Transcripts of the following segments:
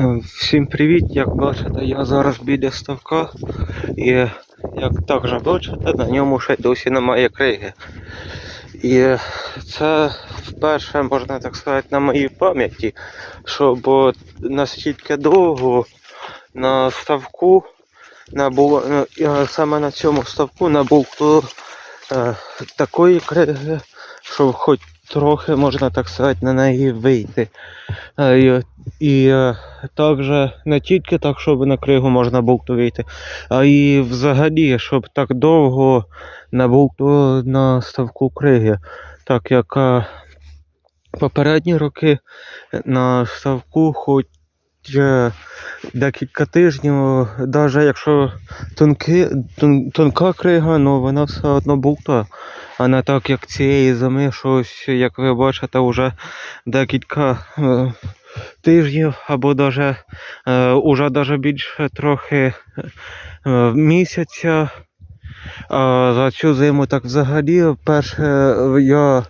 Е, Всім привіт! Як бачите, я зараз біля ставка і як також бачите, на ньому ще досі немає криги. І це вперше, можна так сказати, на моїй пам'яті, що бо настільки довго на ставку не було, е, саме на цьому ставку не було е, такої криги, що хоч трохи, можна так сказати, на неї вийти. Е, І, і е, також не тільки так, щоб на кригу можна було вийти, а і взагалі, щоб так довго не було на ставку криги. Так як е, попередні роки на ставку хоч е, декілька тижнів, навіть якщо тонки, тон, тонка крига, ну вона все одно була. А не так як цієї зими, що як ви бачите, вже декілька е, тижнів або даже, е, уже даже більше трохи е, місяця. А за цю зиму так взагалі перше я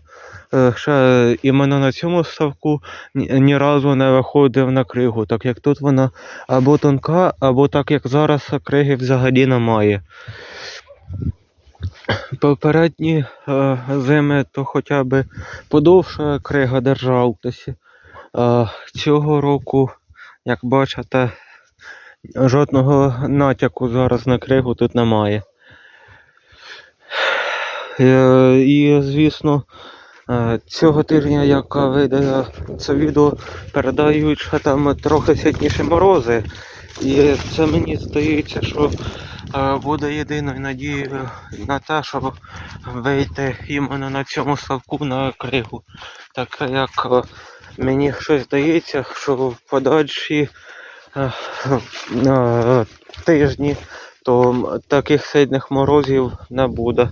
е, ще іменно на цьому ставку ні разу не виходив на кригу, так як тут вона або тонка, або так як зараз криги взагалі немає. Попередні е, зими то хоча б подовше крига держалася. А цього року, як бачите, жодного натяку зараз на кригу тут немає. Е, І, звісно, е, цього тижня, як вийде це відео, передають, що там трохи сильніші морози. І це мені здається, що е, буде єдиною надією на те, щоб вийти іменно на цьому ставку на кригу. Так як е, мені щось здається, що в подальші е, тижні то таких сильних морозів не буде.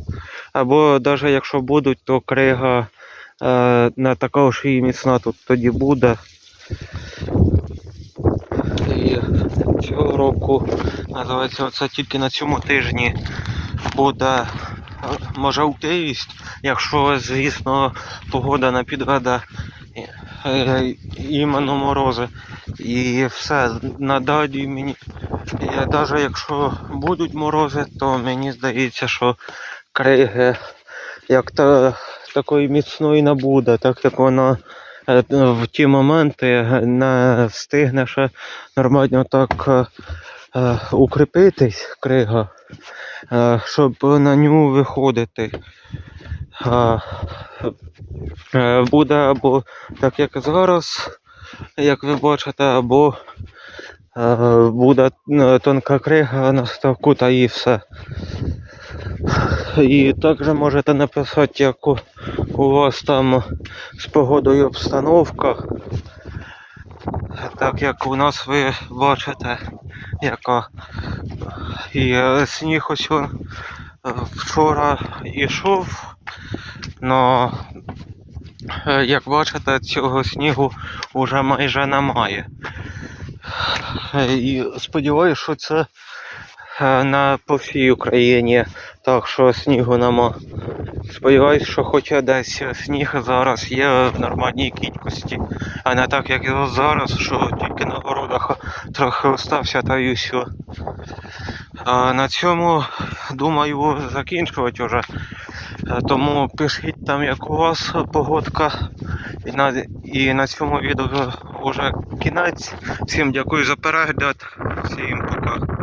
Або навіть якщо будуть, то крига не така ж і міцна тут тоді буде. І цього року, називається, це тільки на цьому тижні буде можливість, якщо, звісно, погода не підведе іменно морози. І все, надалі мені, навіть якщо будуть морози, то мені здається, що криги як та, такої міцної не буде, так як вона в ті моменти не встигне нормально так е, е, укріпитись крига, е, щоб на нього виходити. Е, е, Буде або так як зараз, як ви бачите, або е, буде е, тонка крига на ставку та і все. І також можете написати, як у, у вас там з погодою обстановка. Так як у нас ви бачите, яка і сніг ось е, вчора йшов, но е, як бачите, цього снігу вже майже немає. Е, І сподіваюся, що це на по всій Україні, так що снігу нема. Сподіваюсь, що хоча десь сніг зараз є в нормальній кількості, а не так, як зараз, що тільки на городах трохи остався та й усьо. На цьому думаю закінчувати вже. Е, Тому пишіть там, як у вас погодка. І на, і на цьому відео вже кінець. Всім дякую за перегляд. Всім пока.